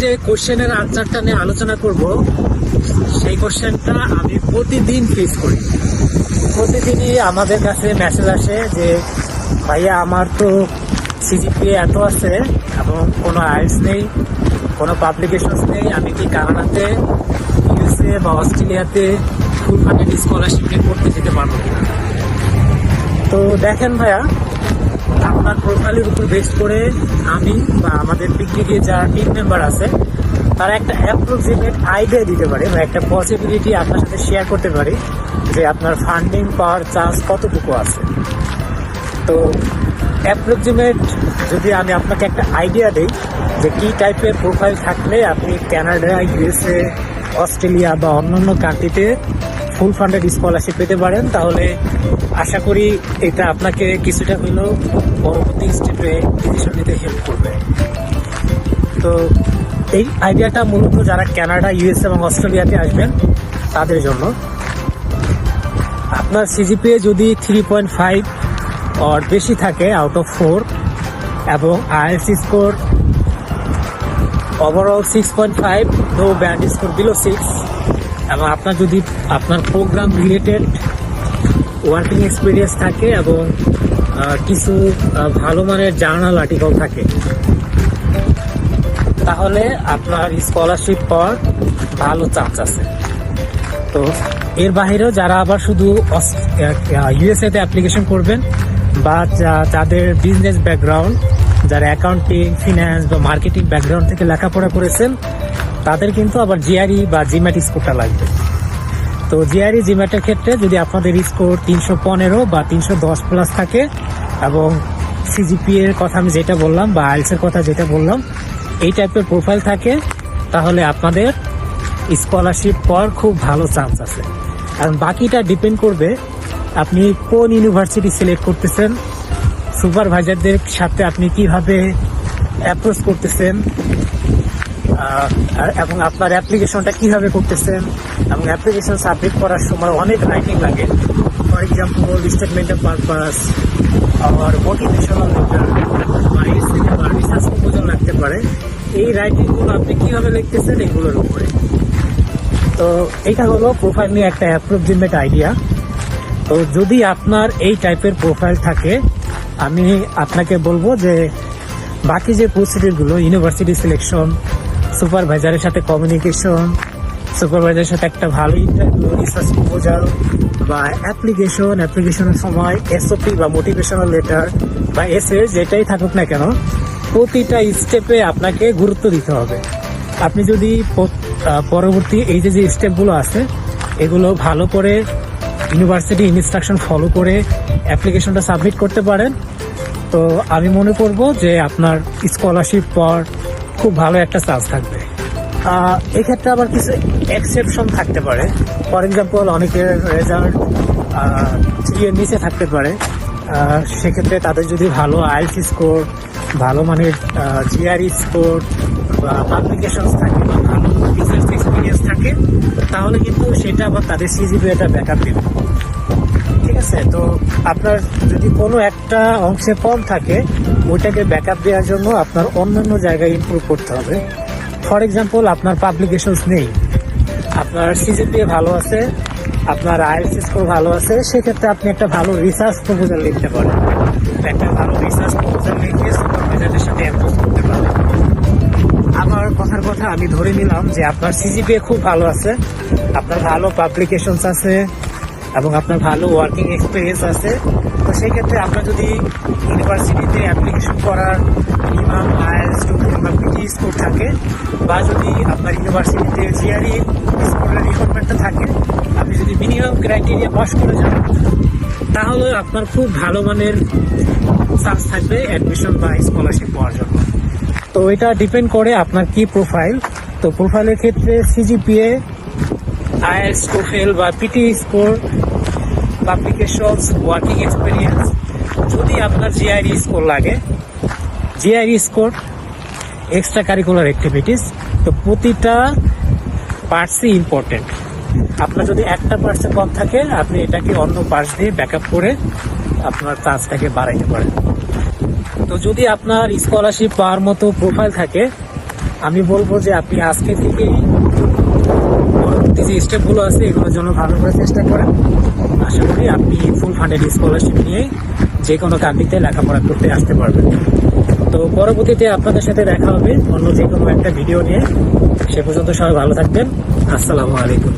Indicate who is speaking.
Speaker 1: যে কোশ্চেনের আনসারটা নিয়ে আলোচনা করব, সেই কোশ্চেনটা আমি প্রতিদিন ফেস করি। প্রতিদিনই আমাদের কাছে মেসেজ আসে যে, ভাইয়া, আমার তো সিজিপিএ এত আছে এবং কোনো আইলস নেই, কোনো পাবলিকেশনস নেই, আমি কি কানাডাতে ইউএসএ বা অস্ট্রেলিয়াতে ফুল ফান্ডেড স্কলারশিপ নিয়ে পড়তে যেতে পারব তো দেখেন ভাইয়া আপনার প্রোফাইলের উপর বেস করে আমি বা আমাদের পিকনিকে যারা টিম মেম্বার আছে, তারা একটা অ্যাপ্রক্সিমেট আইডিয়া দিতে পারে বা একটা পসিবিলিটি আপনার সাথে শেয়ার করতে পারি যে আপনার ফান্ডিং পাওয়ার চান্স কতটুকু আছে। তো অ্যাপ্রক্সিমেট যদি আমি আপনাকে একটা আইডিয়া দিই যে কী টাইপের প্রোফাইল থাকলে আপনি কানাডা ইউএসএ অস্ট্রেলিয়া বা অন্যান্য কান্ট্রিতে ফুল ফান্ডেড স্কলারশিপ পেতে পারেন, তাহলে আশা করি এটা আপনাকে কিছুটা হলেও পরবর্তী স্টেপে ডিসিশন নিতে হেল্প করবে। তো এই আইডিয়াটা মূলত যারা কানাডা ইউএস এবং অস্ট্রেলিয়াতে আসবেন, তাদের জন্য। আপনার সিজিপিএ যদি থ্রি পয়েন্ট ফাইভ অর বেশি থাকে আউট অফ ফোর এবং IELTS score overall six point five no band score below six এবং আপনার যদি আপনার প্রোগ্রাম রিলেটেড ওয়ার্কিং এক্সপিরিয়েন্স থাকে এবং কিছু ভালো মানের জার্নাল আর্টিকেল থাকে, তাহলে আপনার স্কলারশিপ পাওয়ার ভালো চান্স আছে। তো এর বাইরেও যারা আবার শুধু ইউএসএ তে অ্যাপ্লিকেশন করবেন বা যাদের বিজনেস ব্যাকগ্রাউন্ড যারা অ্যাকাউন্টিং ফিন্যান্স বা মার্কেটিং ব্যাকগ্রাউন্ড থেকে লেখাপড়া করেছেন তাদের কিন্তু আবার জিআরই বা জিম্যাট স্কোরটা লাগবে। তো জিআরই, জিম্যাটের ক্ষেত্রে যদি আপনাদের স্কোর তিনশো পনেরো বা তিনশো দশ প্লাস থাকে, এবং সিজিপি এর কথা আমি যেটা বললাম বা আইলস এর কথা যেটা বললাম, এই টাইপের প্রোফাইল থাকে, তাহলে আপনাদের স্কলারশিপ পাওয়ার খুব ভালো চান্স আছে। কারণ বাকিটা ডিপেন্ড করবে আপনি কোন ইউনিভার্সিটি সিলেক্ট করতেছেন সুপারভাইজারদের সাথে আপনি কীভাবে অ্যাপ্রোচ করতেছেন এবং আপনার অ্যাপ্লিকেশনটা কীভাবে করতেছেন এবং অ্যাপ্লিকেশন সাবমিট করার সময় অনেক রাইটিং লাগে। For example statement of purpose R motivational letter বা লাগতে পারে। এই রাইটিংগুলো আপনি কীভাবে লিখতেছেন এগুলোর উপরে। তো এটা হলো প্রোফাইল নিয়ে একটা অ্যাপ্রক্সিমেট আইডিয়া তো যদি আপনার এই টাইপের প্রোফাইল থাকে, আমি আপনাকে বলব যে বাকি যে প্রসিডিউরগুলো ইউনিভার্সিটি সিলেকশন সুপারভাইজারের সাথে কমিউনিকেশন সুপারভাইজারের সাথে একটা ভালো রিসার্চ প্রপোজাল বা অ্যাপ্লিকেশন অ্যাপ্লিকেশনের সময় এসওপি বা মোটিভেশনাল লেটার বা এস এসে যেটাই থাকুক না কেন, প্রতিটা স্টেপে আপনাকে গুরুত্ব দিতে হবে। আপনি যদি পরবর্তী এই যে যে স্টেপগুলো আছে, এগুলো ভালো করে ইউনিভার্সিটি ইনস্ট্রাকশন ফলো করে অ্যাপ্লিকেশনটা সাবমিট করতে পারেন। তো আমি মনে করব যে আপনার স্কলারশিপ পাওয়ার খুব ভালো একটা চান্স থাকবে। এক্ষেত্রে আবার কিছু এক্সেপশন থাকতে পারে। ফর এক্সাম্পল অনেকের রেজাল্ট এর নিচে থাকতে পারে। সেক্ষেত্রে তাদের যদি ভালো আইএলস স্কোর ভালো মানের জিআরই স্কোর বা পাবলিকেশন থাকে বা ভালো রিসার্চ এক্সপিরিয়েন্স থাকে, তাহলে কিন্তু সেটা আবার তাদের সিজিপিএটা ব্যাকআপ দেবে। ঠিক আছে? তো আপনার যদি কোনো একটা অংশে কম থাকে ওইটাকে ব্যাকআপ দেওয়ার জন্য আপনার অন্যান্য জায়গায় ইমপ্রুভ করতে হবে। ফর এক্সাম্পল আপনার পাবলিকেশনস নেই। আপনার সিজিপিএ ভালো আছে, আপনার আইএলস স্কোর ভালো আছে, সেক্ষেত্রে আপনি একটা ভালো রিসার্চ প্রপোজাল লিখতে পারেন। একটা ভালো রিসার্চ প্রপোজাল লিখে সুপারভাইজারদের সাথে অ্যাপ্রোচ করতে পারেন। আমার কথার কথা, আমি ধরে নিলাম যে আপনার সিজিপিএ খুব ভালো আছে, আপনার ভালো পাবলিকেশনস আছে এবং আপনার ভালো ওয়ার্কিং এক্সপিরিয়েন্স আছে, তো সেই ক্ষেত্রে আপনার যদি ইউনিভার্সিটিতে অ্যাপ্লিকেশন করার মিনিমাম আইএলস টু বা পিটি স্কোর থাকে, বা যদি আপনার ইউনিভার্সিটিতে জিআরই স্কোরের রিকোয়ারমেন্টটা থাকে, আপনি যদি মিনিমাম ক্রাইটেরিয়া পাস করে যান, তাহলে আপনার খুব ভালো মানের চান্স থাকবে অ্যাডমিশন বা স্কলারশিপ পাওয়ার জন্য। তো এটা ডিপেন্ড করে আপনার কি প্রোফাইল তো প্রোফাইলের ক্ষেত্রে সিজিপিএ আইএলস টোফেল বা PTE score publications working experience যদি আপনার জিআইডি স্কোর লাগে GRE score extra curricular activities তো প্রতিটা পার্টসই ইম্পর্টেন্ট আপনার যদি একটা পার্টসে কম থাকে, আপনি এটাকে অন্য পার্টস দিয়ে ব্যাকআপ করে আপনার চান্সটাকে বাড়াইতে পারেন। তো যদি আপনার স্কলারশিপ পাওয়ার মতো প্রোফাইল থাকে, আমি বলব যে আপনি আজকে থেকেই পরবর্তী যে স্টেপগুলো আছে এগুলোর জন্য ভালো করে চেষ্টা করেন। আশা করি আপনি ফুল ফান্ডেড স্কলারশিপ নিয়ে যে কোনো কান্ট্রিতে লেখাপড়া করতে আসতে পারবেন। তো পরবর্তীতে আপনাদের সাথে দেখা হবে অন্য যে কোনো একটা ভিডিও নিয়ে। সে পর্যন্ত সবাই ভালো থাকবেন। আসসালামু আলাইকুম।